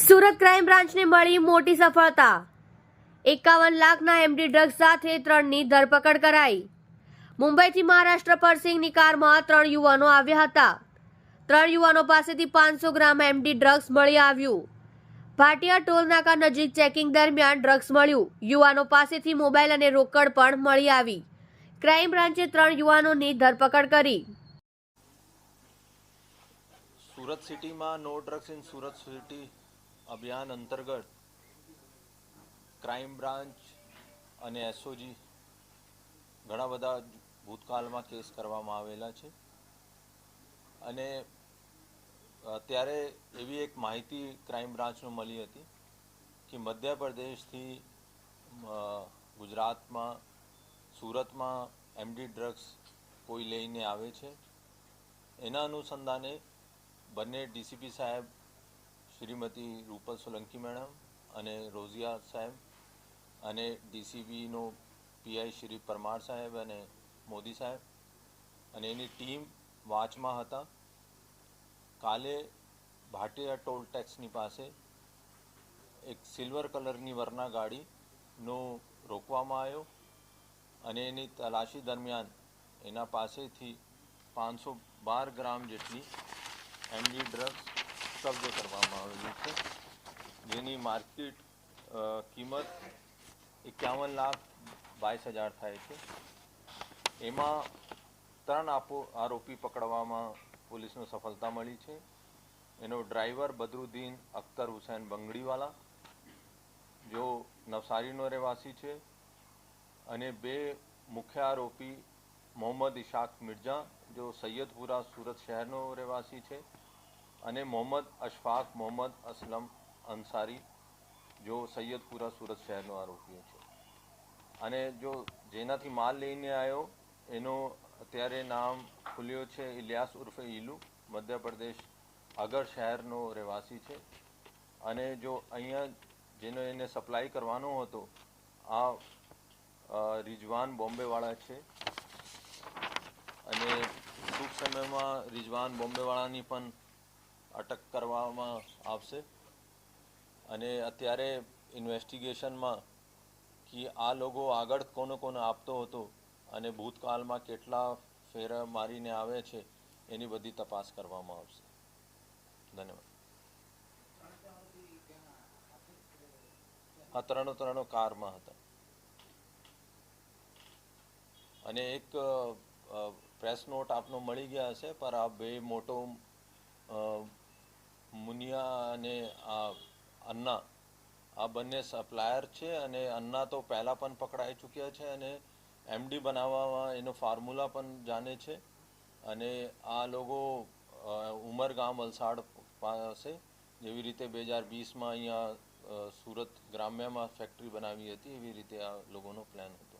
Surat crime બ્રાન્ચને મળી મોટી સફળતા. એકાવન લાખના એમડી ડ્રગ્સ સાથે ત્રણની ધરપકડ કરાઈ. મુંબઈથી મહારાષ્ટ્ર પરસિંગની કારમાં ત્રણ યુવાનો આવ્યા હતા. ત્રણ યુવાનો પાસેથી પાંચસો ગ્રામ એમડી ડ્રગ્સ મળી આવ્યું. ભાટિયા ટોલનાકા નજીક ચેકિંગ દરમિયાન ડ્રગ્સ મળ્યું. યુવાનો પાસેથી મોબાઈલ અને રોકડ પણ મળી આવી. ક્રાઇમ બ્રાન્ચે ત્રણ યુવાનોની ધરપકડ કરી. સુરત સિટીમાં no drugs in Surat city અભિયાન અંતર્ગત ક્રાઇમ બ્રાન્ચ અને એસઓજી ઘણા બધા ભૂતકાળમાં કેસ કરવામાં આવેલા છે. અને અત્યારે એવી એક માહિતી ક્રાઇમ બ્રાન્ચને મળી હતી કે મધ્યપ્રદેશથી ગુજરાતમાં, સુરતમાં એમડી ડ્રગ્સ કોઈ લઈને આવે છે. એના અનુસંધાને બંને ડીસીપી સાહેબ શ્રીમતી રૂપલ સોલંકી મેડમ અને રોઝિયા સાહેબ અને ડીસીબીનો પીઆઈ શ્રી પરમાર સાહેબ અને મોદી સાહેબ અને એની ટીમ વાંચમાં હતા. કાલે ભાટિયા ટોલ ટેક્સની પાસે એક સિલ્વર કલરની વરના ગાડીનો રોકવામાં આવ્યો અને એની તલાશી દરમિયાન એના પાસેથી પાંચસો બાર ગ્રામ જેટલી એમડી ડ્રગ્સ કબજે કરવામાં આવેલી છે, જેની માર્કેટ કિંમત એકાવન લાખ બાવીસ હજાર થાય છે. એમાં ત્રણ આપો, આરોપી પકડવામાં પોલીસને સફળતા મળી છે. એનો ડ્રાઈવર બદરુદ્દીન અખ્તર હુસૈન બંગડીવાલા જો નવસારીનો રહેવાસી છે, અને બે મુખ્ય આરોપી મોહમ્મદ ઇશાક મિર્ઝા જો સૈયદપુરા સુરત શહેરનો રહેવાસી છે. અને મોહમ્મદ અશફાક મોહમ્મદ અસલમ અંસારી, જો સૈયદપુરા સુરત શહેરનો આરોપી છે. અને જો જેનાથી માલ લઈને આવ્યો, એનો અત્યારે નામ ખુલ્યો છે ઇલિયાસ ઉર્ફે ઇલુ મધ્યપ્રદેશ અગર શહેરનો રહેવાસી છે. અને જો અહીંયા જેનો એને સપ્લાય કરવાનો હતો, આ રિજવાન બોમ્બેવાળા છે. અને ટૂંક સમયમાં રિજવાન બોમ્બેવાળાની પણ અટક કરવામાં આવશે. અને અત્યારે ઇન્વેસ્ટિગેશનમાં કે આ લોકો આગળ કોને કોને આપતો હતો અને ભૂતકાળમાં કેટલા ફેરા મારીને આવે છે, એની બધી તપાસ કરવામાં આવશે. ધન્યવાદ. આ ત્રણો ત્રણો કારમાં હતા. અને એક પ્રેસ નોટ આપનો મળી ગયા હશે, પર આ બે મોટો મુનિયા અને આ અન્ના, આ બંને સપ્લાયર છે અને અન્ના તો પહેલાં પણ પકડાઈ ચૂક્યા છે અને એમડી બનાવવામાં એનો ફોર્મ્યુલા પણ જાણે છે અને આ લોકો ઉમરગામ વલસાડ પાસે જેવી રીતે બે હજાર વીસમાં અહીંયા સુરત ગ્રામ્યમાં ફેક્ટરી બનાવી હતી એવી રીતે આ લોકોનો પ્લાન હતો.